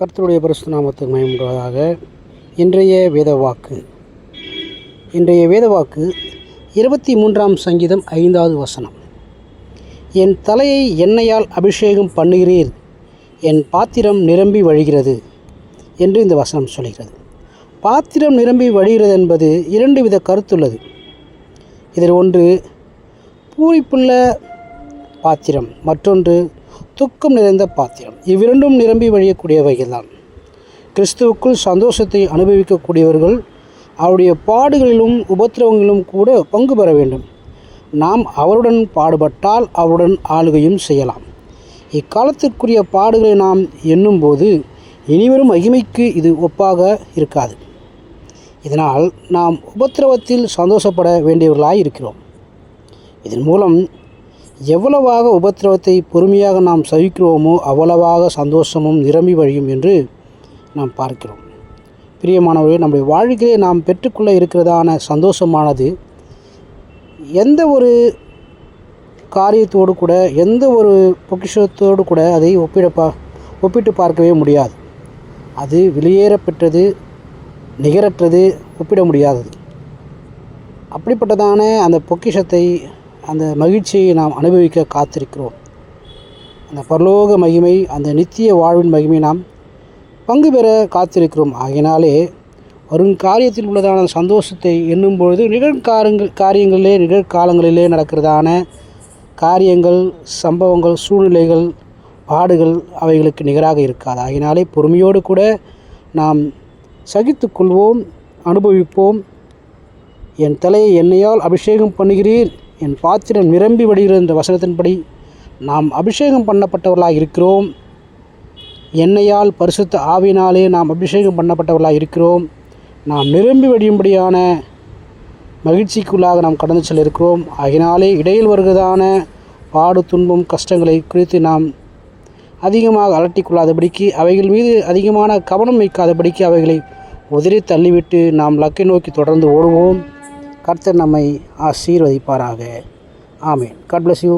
கர்த்தருடைய பரிசு நாமத்துக்கு மயமுடுவதாக இன்றைய வேதவாக்கு. இன்றைய வேதவாக்கு இருபத்தி மூன்றாம் சங்கீதம் ஐந்தாவது வசனம். என் தலையை எண்ணெயால் அபிஷேகம் பண்ணுகிறீர் என் பாத்திரம் நிரம்பி வழிகிறது என்று இந்த வசனம் சொல்கிறது. பாத்திரம் நிரம்பி வழிகிறது என்பது இரண்டு வித கருத்துள்ளது. இதில் ஒன்று பூரிப்புள்ள பாத்திரம் மற்றொன்று துக்கம் நிறைந்த பாத்திரம். இவ்விரண்டும் நிரம்பி வழியக்கூடிய வகைதான் கிறிஸ்துவுக்குள் சந்தோஷத்தை அனுபவிக்கக்கூடியவர்கள் அவருடைய பாடுகளிலும் உபத்திரவங்களிலும் கூட பங்கு பெற வேண்டும். நாம் அவருடன் பாடுபட்டால் அவருடன் ஆளுகையும் செய்யலாம். இக்காலத்திற்குரிய பாடுகளை நாம் எண்ணும்போது இனிவரும் மகிமைக்கு இது ஒப்பாக இருக்காது. இதனால் நாம் உபத்திரவத்தில் சந்தோஷப்பட வேண்டியவர்களாய் இருக்கிறோம். இதன் மூலம் எவ்வளவாக உபத்திரவத்தை பொறுமையாக நாம் சகிக்கிறோமோ அவ்வளவாக சந்தோஷமும் நிரம்பி வழியும் என்று நாம் பார்க்கிறோம். பிரியமானவர்களே நம்முடைய வாழ்க்கையை நாம் பெற்றுக்கொள்ள இருக்கிறதான சந்தோஷமானது எந்த ஒரு காரியத்தோடு கூட எந்த ஒரு பொக்கிஷத்தோடு கூட அதை ஒப்பிட பா ஒப்பிட்டு பார்க்கவே முடியாது. அது வெளியேறப்பெற்றது நிகரற்றது ஒப்பிட முடியாதது. அப்படிப்பட்டதான அந்த பொக்கிஷத்தை அந்த மகிழ்ச்சியை நாம் அனுபவிக்க காத்திருக்கிறோம். அந்த பரலோக மகிமை அந்த நித்திய வாழ்வின் மகிமை நாம் பங்கு பெற காத்திருக்கிறோம். ஆகையினாலே வரும் காரியத்தில் உள்ளதான சந்தோஷத்தை எண்ணும்பொழுது நிகழ்காரங்கள் காரியங்களிலே நிகழ்காலங்களிலே நடக்கிறதான காரியங்கள் சம்பவங்கள் சூழ்நிலைகள் பாடுகள் அவைகளுக்கு நிகராக இருக்காது. ஆகினாலே பொறுமையோடு கூட நாம் சகித்து கொள்வோம் அனுபவிப்போம். என் தலையை என்னையால் அபிஷேகம் பண்ணுகிறீர். என் பாத்திரம் நிரம்பி வடிகிறது என்ற வசனத்தின்படி நாம் அபிஷேகம் பண்ணப்பட்டவர்களாக இருக்கிறோம். எண்ணெயால் பரிசுத்த ஆவினாலே நாம் அபிஷேகம் பண்ணப்பட்டவர்களாக இருக்கிறோம். நாம் நிரம்பி வடியும்படியான மகிழ்ச்சிக்குள்ளாக நாம் கடந்து செல்ல இருக்கிறோம் ஆகினாலே இடையில் வருகிறதான பாடு துன்பம் கஷ்டங்களை குறித்து நாம் அதிகமாக அலட்டிக்கொள்ளாதபடிக்கு அவைகள் மீது அதிகமான கவனம் வைக்காதபடிக்கு அவைகளை உதிரி தள்ளிவிட்டு நாம் லக்கை நோக்கி தொடர்ந்து ஓடுவோம். கர்த்தர் நம்மை ஆசீர்வதிப்பாராக. ஆமேன். God bless you